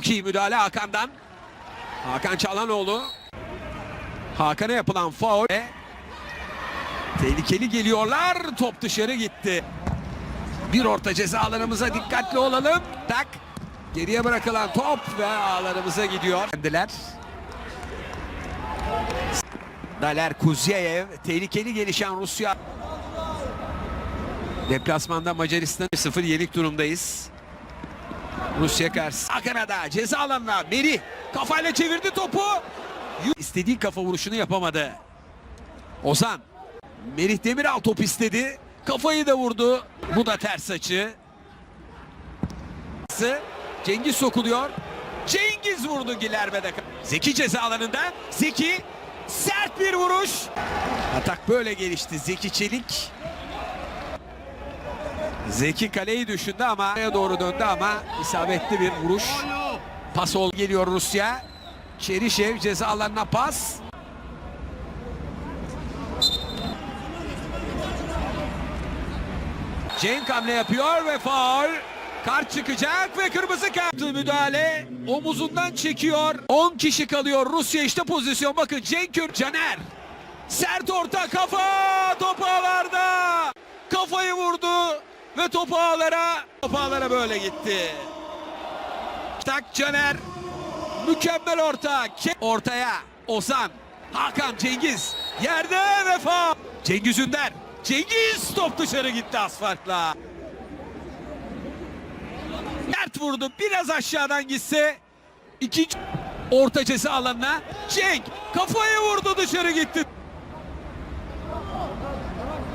Çok iyi müdahale Hakan'dan. Hakan Çalhanoğlu. Hakan'a yapılan faul. Tehlikeli geliyorlar. Top dışarı gitti. Bir orta ceza alanımıza dikkatli olalım. Tak. Geriye bırakılan top ve ağlarımıza gidiyor. Kendiler. Daler Kuzyeyev. Tehlikeli gelişen Rusya. Deplasmanda Macaristan 0 yenik durumdayız. Rusya karşı. Hakan'a ceza alanına Meri kafayla çevirdi topu. İstediği kafa vuruşunu yapamadı. Ozan. Merih Demiral top istedi. Kafayı da vurdu. Bu da ters açı. Cengiz sokuluyor. Cengiz vurdu Gilerme'de. Zeki ceza alanında. Zeki sert bir vuruş. Atak böyle gelişti. Zeki Çelik. Zeki kaleyi düşündü ama doğru döndü ama isabetli bir vuruş. Pas ol geliyor Rusya. Çerişev ceza alanına pas. Cenk hamle yapıyor ve faul. Kart çıkacak ve kırmızı kart. Müdahale omuzundan çekiyor. 10 kişi kalıyor Rusya işte pozisyon. Bakın Cenk Caner. Sert orta kafa top ağlarda. Kafayı vurdu ve top ağlara. Top ağlara böyle gitti. Tak Caner. Mükemmel orta. Ortaya Ozan. Hakan Cengiz. Yerde ve faul. Cengiz Ünder. Cengiz top dışarı gitti asfaltla. Sert vurdu. Biraz aşağıdan gitse. ikinci orta ceza alanına. Cenk kafayı vurdu dışarı gitti.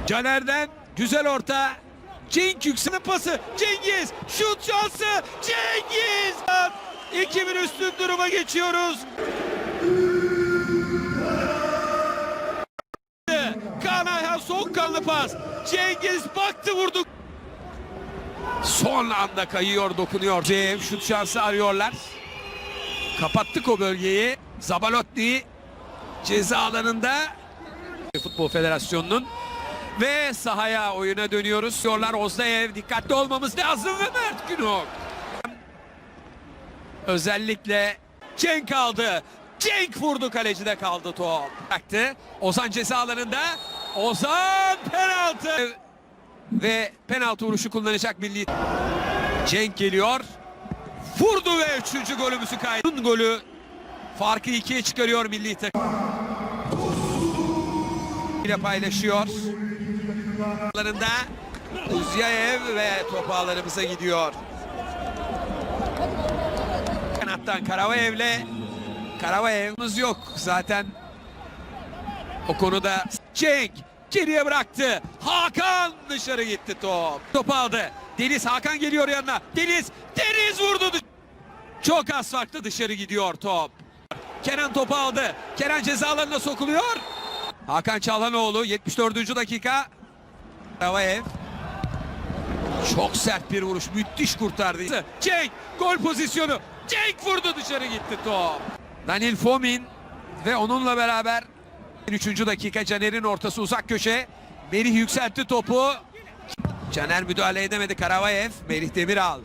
Caner'den güzel orta. Cenk yükselme pası. Cengiz şut şansı. Cengiz. 2-1 üstün duruma geçiyoruz. Kaan Ayhan soğukkanlı pas. Cengiz baktı vurdu. Son anda kayıyor dokunuyor. Cev şut şansı arıyorlar. Kapattık o bölgeyi. Zabalotti ceza alanında. Futbol Federasyonu'nun ve sahaya oyuna dönüyoruz. Diyorlar Ozdayev dikkatli olmamız lazım ve Mert Günok. Özellikle Cenk aldı. Cenk vurdu kalecide kaldı top. Bıraktı. Ozan ceza alanında. Ozan penaltı. Ve penaltı vuruşu kullanacak milli. Cenk geliyor. Vurdu ve üçüncü golümüzü kaydı. Golü farkı ikiye çıkarıyor milli takım. ile paylaşıyor. Larında Uzyaev ve top ağlarımıza gidiyor. Kanattan Karavaev'le Karavaev'imiz yok zaten. O konuda Cenk geriye bıraktı. Hakan dışarı gitti top. Top aldı. Deniz Hakan geliyor yanına. Deniz Deniz vurdu. Çok az farklı dışarı gidiyor top. Kenan topu aldı. Kenan ceza alanına sokuluyor. Hakan Çalhanoğlu 74. dakika. Karavaev. Çok sert bir vuruş. Müthiş kurtardı. Cenk gol pozisyonu. Cenk vurdu dışarı gitti top. Danil Fomin ve onunla beraber 3. dakika Caner'in ortası uzak köşe. Merih yükseltti topu. Caner müdahale edemedi Karavayev. Merih Demiral.